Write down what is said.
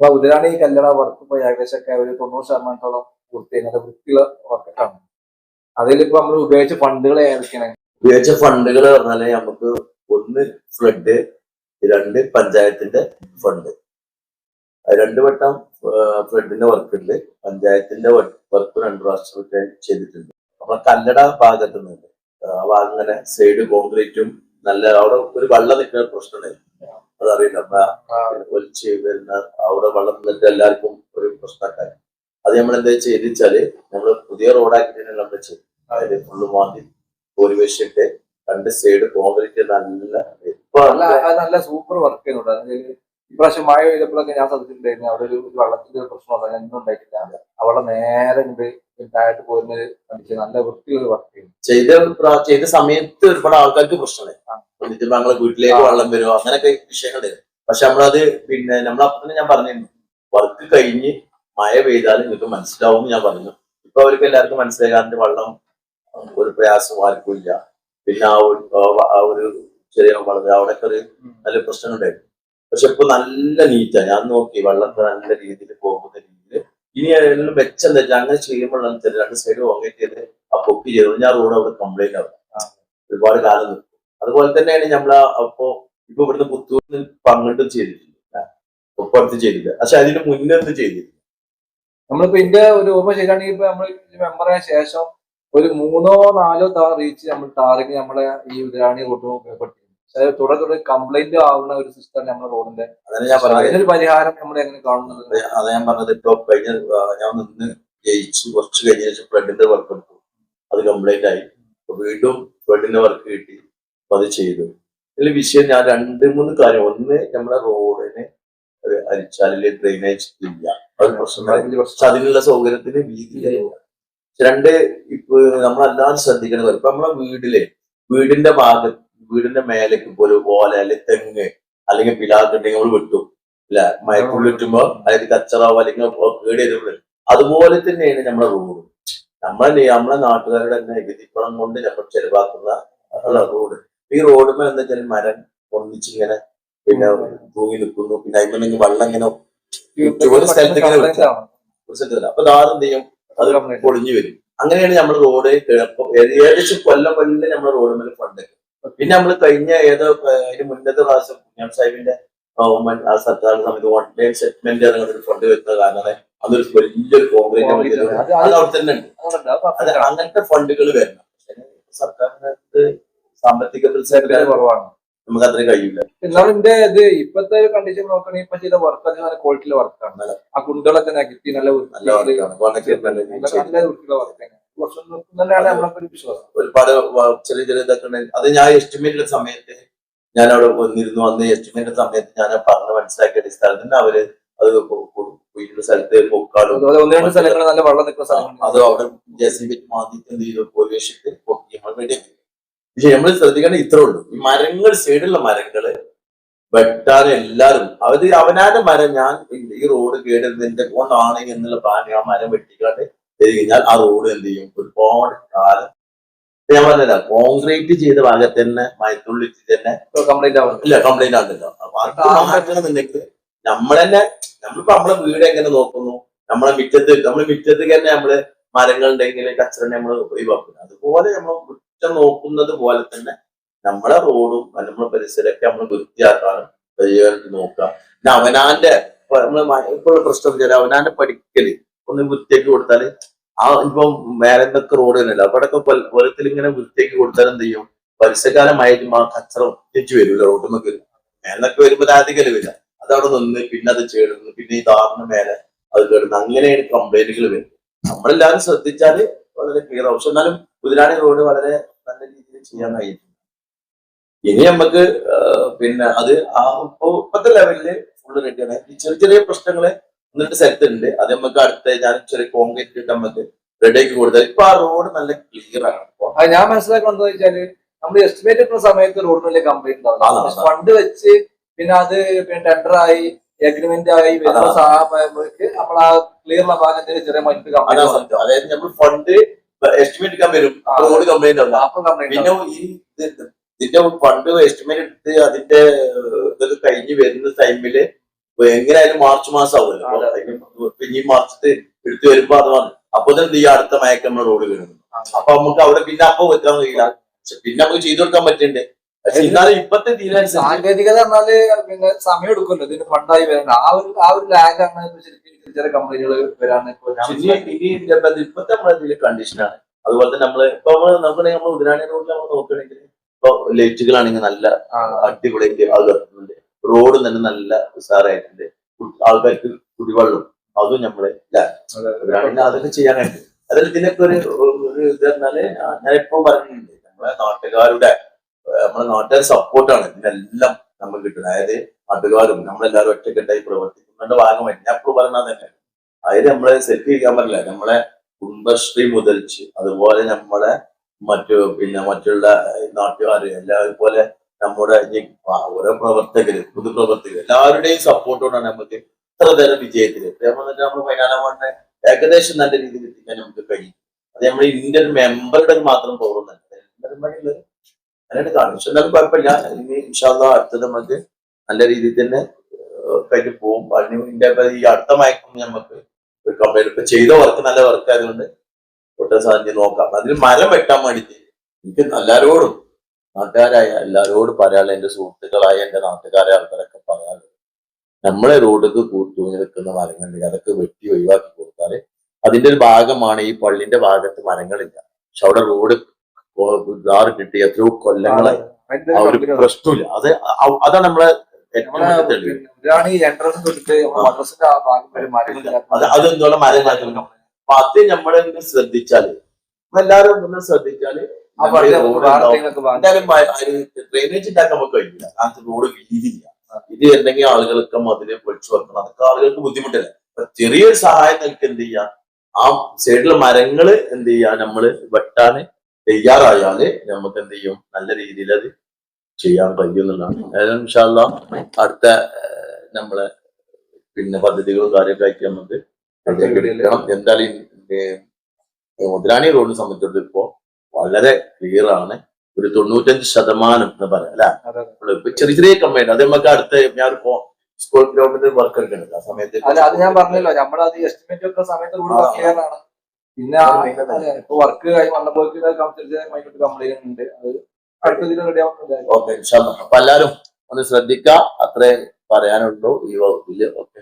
അപ്പൊ ഉദരാണി കല്ലട വർക്ക് ഇപ്പൊ ഏകദേശമൊക്കെ ഒരു തൊണ്ണൂറ് ശതമാനത്തോളം പൂർത്തിയായി. വൃത്തിയുള്ള വർക്കാണ് അതിലിപ്പോ നമ്മൾ ഉപയോഗിച്ച ഫണ്ടുകൾ ഏതൊക്കെയാണ്? ഉപയോഗിച്ച ഫണ്ടുകൾ പറഞ്ഞാൽ നമുക്ക് ഒന്ന് ഫ്ലഡ് രണ്ട് പഞ്ചായത്തിന്റെ ഫണ്ട്. രണ്ടു വട്ടം ഫ്ലഡിന്റെ വർക്ക് ഉണ്ട്. പഞ്ചായത്തിന്റെ വർക്ക് രണ്ടു പ്രാവശ്യം ചെയ്തിട്ടുണ്ട്. നമ്മളെ കല്ലട ഭാഗത്ത് ആ ഭാഗം സൈഡ് കോൺക്രീറ്റും നല്ല അവിടെ ഒരു വെള്ളം നിൽക്കുന്ന പ്രശ്നമുണ്ടായിരുന്നു അതറിയില്ല. അപ്പൊ ഒലിച്ച് വരുന്ന അവിടെ വെള്ളം നിന്നിട്ട് എല്ലാവർക്കും ഒരു പ്രശ്നമൊക്കെ അത് നമ്മൾ എന്താ ചെയ്ത് വെച്ചാൽ നമ്മൾ പുതിയ റോഡാക്കിട്ട് നമ്മൾ ചെയ്തു അതായത് ഫുള്ള് മാറ്റി വെച്ചിട്ട് രണ്ട് സൈഡ് കോൺക്രീറ്റ് നല്ല ഇപ്പൊ നല്ല അത് സൂപ്പർ വർക്ക് ചെയ്യുന്നുണ്ട് ഇപ്രാവശ്യം മഴ പെയ്തപ്പോഴൊക്കെ ഞാൻ ശ്രദ്ധിച്ചിട്ടുണ്ടായിരുന്നു. അവിടെ ഒരു വെള്ളത്തിന്റെ പ്രശ്നം വന്നു. ഒന്നും ഉണ്ടായിട്ടില്ല. അവിടെ നേരെ ഉണ്ട് താഴോട്ട് പോരുന്നത് കണ്ടിച്ച് നല്ല വൃത്തിയുള്ള വർക്ക് ചെയ്യും ചെയ്ത ചെയ്ത സമയത്ത് ഒരുപാട് ആൾക്കാർക്ക് പ്രശ്നമായി എന്നിട്ട് ഞങ്ങളെ വീട്ടിലേക്ക് വെള്ളം വരുമോ അങ്ങനെയൊക്കെ വിഷയങ്ങളുണ്ടായിരുന്നു പക്ഷെ നമ്മളത് പിന്നെ നമ്മളപ്പം തന്നെ ഞാൻ പറഞ്ഞിരുന്നു. വർക്ക് കഴിഞ്ഞ് മഴ പെയ്താൽ നിങ്ങൾക്ക് മനസ്സിലാവും ഞാൻ പറഞ്ഞു. ഇപ്പൊ അവർക്ക് എല്ലാവർക്കും മനസ്സിലായി. അതിന്റെ വെള്ളം ഒരു പ്രയാസം ആർക്കും ഇല്ല. പിന്നെ ആ ഒരു ചെറിയ വളരെ അവിടെയൊക്കെ ഒരു നല്ല പ്രശ്നങ്ങളുണ്ടായിരുന്നു. പക്ഷെ ഇപ്പൊ നല്ല നീറ്റാ ഞാൻ നോക്കി വെള്ളം നല്ല രീതിയിൽ പോകുന്ന രീതിയിൽ. ഇനി എല്ലാം വെച്ചം വെച്ചാൽ അങ്ങനെ ചെയ്യുമ്പോഴാണ് ചില രണ്ട് സൈഡ് ഓങ്ങേറ്റ് ചെയ്ത് ആ പൊക്കി ചെയ്തു. ഞാൻ റോഡ് അവിടെ കംപ്ലൈന്റ് ആവും. ഒരുപാട് കാലം നിൽക്കും അതുപോലെ തന്നെയാണ് നമ്മൾ അപ്പോ ഇപ്പൊ ഇവിടുന്ന് പുത്തൂരിൽ പങ്കിട്ടും ചെയ്തിട്ടില്ല. ഒപ്പം അടുത്ത് ചെയ്തില്ല. പക്ഷെ അതിന് മുന്നേ ചെയ്തില്ല. നമ്മളിപ്പോ ഇതിന്റെ ഒരു ഓർമ്മ ശരിയാണെങ്കിൽ ഇപ്പൊ നമ്മൾ മെമ്പറായ ശേഷം ഒരു മൂന്നോ നാലോ താർ റീച്ച് നമ്മൾ ടാറിങ് നമ്മളെ ഈ ഉദരാണി റോഡ് ഉപയോഗപ്പെടുത്തി തുടരെ കംപ്ലൈന്റ് ആവുന്ന ഒരു സിസ്റ്റം നമ്മുടെ റോഡിന്റെ അതാണ് ഞാൻ പറഞ്ഞത്. അതിനൊരു പരിഹാരം നമ്മൾ എങ്ങനെ കാണുന്നത്? അതാ ഞാൻ പറഞ്ഞത്. ഇപ്പൊ കഴിഞ്ഞ ആ, ഞാൻ നിന്ന് ജയിച്ചു. കുറച്ച് കഴിഞ്ഞ ശേഷം ഫ്ലഡിന്റെ വർക്ക് എടുത്തു. അത് കംപ്ലൈന്റ് ആയി. അപ്പൊ വീണ്ടും ഫ്ലഡിന്റെ വർക്ക് കിട്ടി. അപ്പൊ അത് ചെയ്തു. ഇതിൽ വിഷയം ഞാൻ രണ്ട് മൂന്ന് കാര്യം. ഒന്ന് നമ്മുടെ റോഡിന് ഒരു അരിച്ചാലിൽ ഡ്രെയിനേജ് ഇല്ല. അത് പ്രശ്നം. വലിയ പക്ഷെ അതിനുള്ള സൗകര്യത്തിന് വീതിയില്ല രണ്ട് ഇപ്പൊ നമ്മളെല്ലാവരും ശ്രദ്ധിക്കേണ്ടത് ഇപ്പൊ നമ്മളെ വീടിലെ വീടിന്റെ ഭാഗത്ത് വീടിന്റെ മേലേക്ക് പോലെ ഓല അല്ലെങ്കിൽ തെങ്ങ് അല്ലെങ്കിൽ പിലാക്കുണ്ടെങ്കിൽ നമ്മൾ വെട്ടും. അല്ലെ? മയക്കുള്ളിട്ടുമ്പോ അതായത് കച്ചറാവോ അല്ലെങ്കിൽ കേടിയത് അതുപോലെ തന്നെയാണ് നമ്മുടെ റോഡ് നമ്മളെ നമ്മളെ നാട്ടുകാരുടെ തന്നെ നികുതിപ്പണം കൊണ്ട് നമ്മൾ ചെലവാക്കുന്ന റോഡ് ഈ റോഡ് മേൽ എന്താ വെച്ചാൽ മരം ഒന്നിച്ചിങ്ങനെ പിന്നെ തൂങ്ങി നിൽക്കുന്നു പിന്നെ അതിൽ വെള്ളം ഇങ്ങനെ ഒരു സ്ഥലത്ത് ഇങ്ങനെ. ഒരു അപ്പൊ എന്ത് ചെയ്യും? അത്. പൊളിഞ്ഞു വരും. അങ്ങനെയാണ് നമ്മുടെ റോഡ് ഏകദേശം കൊല്ലം കൊല്ലം നമ്മൾ റോഡ് മേലെ ഫണ്ട് പിന്നെ നമ്മൾ കഴിഞ്ഞ ഏതോ അതിന് മുന്നത്തെ പ്രാവശ്യം കുഞ്ഞാം സാഹിബിന്റെ ഗവൺമെന്റ് ആ സർക്കാർ സമയത്ത് വൺ ഡേ സെറ്റിൽമെന്റ് ഒരു ഫണ്ട് വരുന്ന കാരണം അതൊരു വലിയൊരു കോൺക്രീറ്റ് അത് അവിടെ തന്നെ ഉണ്ട്. അത് അങ്ങനത്തെ ഫണ്ടുകൾ വരണം. സർക്കാരിന്റെ സർക്കാരിനകത്ത് സാമ്പത്തിക പ്രതിസന്ധി കുറവാണ്. നമുക്ക് അത്രയും കഴിയില്ല. എന്നാലും എന്റെ ഇത് ഇപ്പത്തെ കണ്ടീഷൻ നോക്കണെങ്കിൽ ഇപ്പൊ ചെയ്ത വർക്ക് നല്ല ക്വാളിറ്റിയിലെ വർക്കാണ് ആ കുണ്ടുകളൊക്കെ നികത്തി നല്ല നല്ല വൃത്തിയുള്ള വർക്കാണ് ഒരുപാട് ചെറിയ ചെറിയ ഇതൊക്കെ ഉണ്ടായിരുന്നു അത് ഞാൻ എസ്റ്റിമേറ്റ് സമയത്ത് ഞാൻ അവിടെ വന്നിരുന്നു. അന്ന് എസ്റ്റിമേറ്റ് സമയത്ത് ഞാൻ പറഞ്ഞ് മനസ്സിലാക്കിയ അടിസ്ഥാനത്തിൽ അവർ അത് വീട്ടിലെ സ്ഥലത്ത് പൊക്കാടും. അത് അവിടെ ജെ സി ബി മാന്തിട്ട് എന്ത് ചെയ്തു? നമ്മൾ റെഡിയാക്കി പക്ഷെ നമ്മൾ ശ്രദ്ധിക്കേണ്ട ഇത്രേ ഉള്ളൂ. ഈ മരങ്ങൾ സൈഡിലുള്ള മരങ്ങൾ വെട്ടാൻ എല്ലാരും അവർ അവനാന്റെ മരം ഞാൻ ഈ റോഡ് കേടുന്നതിന്റെ കൊണ്ടാണ് എന്നുള്ള പ്ലാൻ ആ മരം വെട്ടിക്കാണ്ട് ചെയ്ത് കഴിഞ്ഞാൽ ആ റോഡ് എന്ത് ചെയ്യും? ഒരുപാട് കാലം. ഞാൻ പറഞ്ഞില്ല കോൺക്രീറ്റ് ചെയ്ത ഭാഗത്ത് തന്നെ മയത്തുള്ളിൽ തന്നെ കംപ്ലൈന്റ് ആവുന്നു ഇല്ല കംപ്ലൈന്റ് അത് മാറ്റണമെന്നുണ്ടെങ്കിൽ നമ്മളെന്നെ നമ്മളിപ്പോ നമ്മളെ വീട് എങ്ങനെ നോക്കുന്നു? നമ്മളെ മിറ്റത്ത് നമ്മളെ മിറ്റത്ത് തന്നെ നമ്മൾ മരങ്ങൾ ഉണ്ടെങ്കിൽ കച്ചറ നമ്മൾ ഒഴിവാക്കുന്നു അതുപോലെ നമ്മൾ മുറ്റം നോക്കുന്നത് പോലെ തന്നെ നമ്മളെ റോഡും നമ്മളെ പരിസരമൊക്കെ നമ്മൾ വൃത്തിയാക്കാനും പരിചയം നോക്കുക. പിന്നെ അവനാന്റെ നമ്മൾ ഇപ്പോഴുള്ള പ്രശ്നം അവനാന്റെ പഠിക്കൽ ഒന്ന് വൃത്തിയാക്കി കൊടുത്താൽ ആ ഇപ്പൊ മേലെന്തൊക്കെ റോഡ് തന്നെയല്ല? അവിടെയൊക്കെ കൊലത്തിൽ ഇങ്ങനെ വൃത്തിയാക്കി കൊടുത്താൽ എന്ത് ചെയ്യും? പരിസരകാലമായിട്ടും ആ കച്ചറ ഒറ്റിച്ച് വരില്ല വരും മേലൊക്കെ വരുമ്പോ ആദ്യം വരില്ല അതവിടെ നിന്ന് പിന്നെ അത് ചേടുന്നു പിന്നെ ഈ താറിന് മേലെ അത് കേടുന്നു. അങ്ങനെയാണ് കംപ്ലൈന്റുകൾ വരുന്നത്. നമ്മളെല്ലാവരും ശ്രദ്ധിച്ചാൽ വളരെ ക്ലിയർ ആവും. പക്ഷെ എന്നാലും കുതിരാണി റോഡ് വളരെ നല്ല രീതിയിൽ ചെയ്യാൻ കഴിയും. ഇനി നമുക്ക് പിന്നെ അത് ആ ഇപ്പൊ ഇപ്പത്തെ ലെവലിൽ ഫുള്ള് റെഡിയാണ് ഈ ചെറിയ ചെറിയ പ്രശ്നങ്ങൾ ഒന്നിട്ട് സ്ഥലത്തുണ്ട്. അത് നമുക്ക് അടുത്ത ഞാൻ ചെറിയ കോൺക്രീറ്റ് ഇട്ട് നമുക്ക് റെഡിയാക്കി കൊടുത്താൽ ഇപ്പൊ ആ റോഡ് നല്ല ക്ലിയർ ആണ്. അത് ഞാൻ മനസ്സിലാക്കുന്നത് വെച്ചാൽ നമ്മൾ എസ്റ്റിമേറ്റ് ഇട്ടുന്ന സമയത്ത് റോഡ് വലിയ കംപ്ലൈന്റ് ആ, ആ. ഉണ്ടാവും ഫണ്ട് വെച്ച് പിന്നെ അത് പിന്നെ ടെൻഡർ ആയി എഗ്രിമെന്റ് ആയി വരുന്ന. സാഹചര്യങ്ങൾക്ക് നമ്മൾ ആ ക്ലിയർ ഭാഗത്തിന് ചെറിയ മറ്റു കംപ്ലൈന്റ് അതായത് നമ്മൾ ഫണ്ട് എസ്റ്റിമേറ്റ് എടുക്കാൻ വരും. റോഡ് കംപ്ലൈന്റ് അപ്പം പിന്നെ ഈ ഇതിന്റെ ഫണ്ട് എസ്റ്റിമേറ്റ് എടുത്ത് അതിന്റെ ഇതൊക്കെ കഴിഞ്ഞ് വരുന്ന ടൈമിൽ എങ്ങനെയായാലും മാർച്ച് മാസം ആവുമല്ലോ പിന്നെ മാർച്ചത്ത് എടുത്തു വരുമ്പോ അത് വന്നു. അപ്പൊ തന്നെ ഈ അടുത്ത മയക്കം നമ്മുടെ റോഡ് വരുന്നു അപ്പൊ നമുക്ക് അവിടെ പിന്നെ അപ്പൊ വെക്കാൻ കഴിയില്ല. പിന്നെ നമുക്ക് ചെയ്തു കൊടുക്കാൻ പറ്റുന്നുണ്ട് എന്നാലും ഇപ്പത്തെ സാങ്കേതികത പറഞ്ഞാൽ പിന്നെ സമയം എടുക്കുമല്ലോ. ഇതിന് ഫണ്ടായി വരാൻ ആ ഒരു ആ ഒരു ലാഗ് ആണ് ശരിക്കും ചെറിയ ചെറിയ കമ്പനികൾ ഇനി ഇപ്പത്തെ നമ്മളെ കണ്ടീഷനാണ് അതുപോലെ തന്നെ നമ്മൾ ഇപ്പൊ നമ്മൾ നോക്കണെങ്കിൽ നമ്മൾ ഉദരാണി റോഡിൽ നമ്മൾ നോക്കുകയാണെങ്കിൽ ഇപ്പൊ ലൈറ്റുകളാണെങ്കിൽ നല്ല അടിപൊളിയായിട്ട് അത് കത്തുന്നുണ്ട് റോഡ് തന്നെ നല്ല ഉഷാറായിട്ടുണ്ട് ആൾക്കാർക്ക് കുടിവെള്ളം അതും നമ്മളെ പിന്നെ അതൊക്കെ ചെയ്യാനായിട്ട്. അതിൽ ഇതിനൊക്കെ ഒരു ഒരു ഇത് പറഞ്ഞാൽ പറഞ്ഞിട്ടുണ്ട് നമ്മളെ നാട്ടുകാരുടെ നമ്മളെ നാട്ടുകാർ സപ്പോർട്ടാണ് ഇതിനെല്ലാം നമുക്ക് കിട്ടുന്നത്. അതായത് നാട്ടുകാരും നമ്മളെല്ലാവരും ഒറ്റക്കെട്ടായി പ്രവർത്തിക്കുന്നതിന്റെ ഭാഗമായിട്ട് ഞാൻ എപ്പോഴും പറഞ്ഞാൽ തന്നെ അതായത് നമ്മളെ സെറ്റ് ചെയ്യാൻ പറ്റില്ല. നമ്മളെ കുടുംബശ്രീ മുതൽച്ച് അതുപോലെ നമ്മളെ മറ്റു പിന്നെ മറ്റുള്ള നാട്ടുകാർ എല്ലാവരും പോലെ നമ്മുടെ ഓരോ പ്രവർത്തകര് പൊതുപ്രവർത്തകര് എല്ലാവരുടെയും സപ്പോർട്ടോടെ നമുക്ക് ഇത്ര തരം വിജയത്തിൽ. നമ്മൾ പതിനാലാം വാർഡിനെ ഏകദേശം നല്ല രീതിയിൽ എത്തിക്കാൻ നമുക്ക് കഴിയും. അത് നമ്മൾ ഇന്ത്യൻ മെമ്പറുടെ മാത്രം തോന്നുന്നുണ്ട് എല്ലാവരും അതിനായിട്ട് കാണും. പക്ഷെ എന്നാലും കുഴപ്പമില്ല. ഇനി ഇൻഷാല്ല അടുത്തത് നമുക്ക് നല്ല രീതിയിൽ തന്നെ കഴിഞ്ഞ് പോകും അതിന് ഇന്ത്യ ഈ അടുത്ത മയക്കം നമുക്ക് കമ്പയർ ഇപ്പൊ ചെയ്ത വർക്ക് നല്ല വർക്ക് ആയതുകൊണ്ട് ഒട്ടും സാധ്യത നോക്കാം. അതിന് മരം വെട്ടാൻ വേണ്ടിയിട്ട് എനിക്ക് എല്ലാരോടും നാട്ടുകാരായ എല്ലാരോടും പറയാനുള്ള എന്റെ സുഹൃത്തുക്കളായ എന്റെ നാട്ടുകാരായ ആൾക്കാരൊക്കെ പറയാനുള്ളത് നമ്മളെ റോഡൊക്കെ തൂങ്ങി നിൽക്കുന്ന മരങ്ങളുണ്ടെങ്കിൽ അതൊക്കെ വെട്ടി ഒഴിവാക്കി കൊടുത്താൽ അതിന്റെ ഒരു ഭാഗമാണ് ഈ പള്ളിന്റെ ഭാഗത്ത് മരങ്ങളില്ല. പക്ഷെ അവിടെ റോഡ് ധാറ് കിട്ടി. എത്രയോ കൊല്ലങ്ങളായി ആ ഒരു പ്രശ്നമില്ല. അത് അതാണ് നമ്മളെ അതെന്തോളം മരം മാറ്റുന്നു അപ്പൊ അത് നമ്മളെ ശ്രദ്ധിച്ചാൽ എല്ലാരും ഒന്ന് ശ്രദ്ധിച്ചാൽ എന്തായാലും ഡ്രെയിനേജ് ഉണ്ടാക്കാൻ നമുക്ക് കഴിയില്ല. അങ്ങനത്തെ റോഡ് വീതിയില്ല ഇത് എന്തെങ്കിലും ആളുകൾക്ക് മതിൽ പൊളിച്ചു വെക്കണം. അതൊക്കെ ആളുകൾക്ക് ബുദ്ധിമുട്ടില്ല? അപ്പൊ ചെറിയൊരു സഹായം നിങ്ങൾക്ക് എന്ത് ചെയ്യാം? ആ സൈഡിലെ മരങ്ങൾ എന്ത് ചെയ്യാ? നമ്മൾ വെട്ടാന് തയ്യാറായാൽ നമുക്ക് എന്ത് ചെയ്യും? നല്ല രീതിയിൽ അത് ചെയ്യാൻ കഴിയുന്നുള്ളതാണ് എന്നുള്ളതാണ്. ഇൻഷാല്ലാ അടുത്ത നമ്മളെ പിന്നെ പദ്ധതികളും കാര്യമൊക്കെ ആയിട്ട് നമുക്ക് എന്തായാലും മുതലാണി റോഡിനെ സംബന്ധിച്ചിടത്തോളം ഇപ്പോ വളരെ ക്ലിയർ ആണ്. ഒരു തൊണ്ണൂറ്റഞ്ച് ശതമാനം എന്ന് പറയാം അല്ലെ? അതെ, ചെറിയ ചെറിയ കമ്പനി അത് നമുക്ക് അടുത്ത ഞാൻ സ്കൂൾ ഗ്രൗണ്ടിൽ വർക്ക് എടുക്കുന്നുണ്ട്. ആ സമയത്ത് അല്ല അത് ഞാൻ പറഞ്ഞല്ലോ. നമ്മളത് എസ്റ്റിമേറ്റ് ഒക്കെ സമയത്ത് ക്ലിയർ ആണ് പിന്നെ അതെ, വർക്ക് വന്നപ്പോഴേക്ക് കംപ്ലൈന്റ് ഉണ്ട്. അത് അടുത്തതിൽ റെഡി ആവുന്നുണ്ട് ഓക്കെ അപ്പൊ എല്ലാരും ഒന്ന് ശ്രദ്ധിക്കുക അത്രേ പറയാനുള്ളൂ. ഈ വകുപ്പിൽ. ഓക്കെ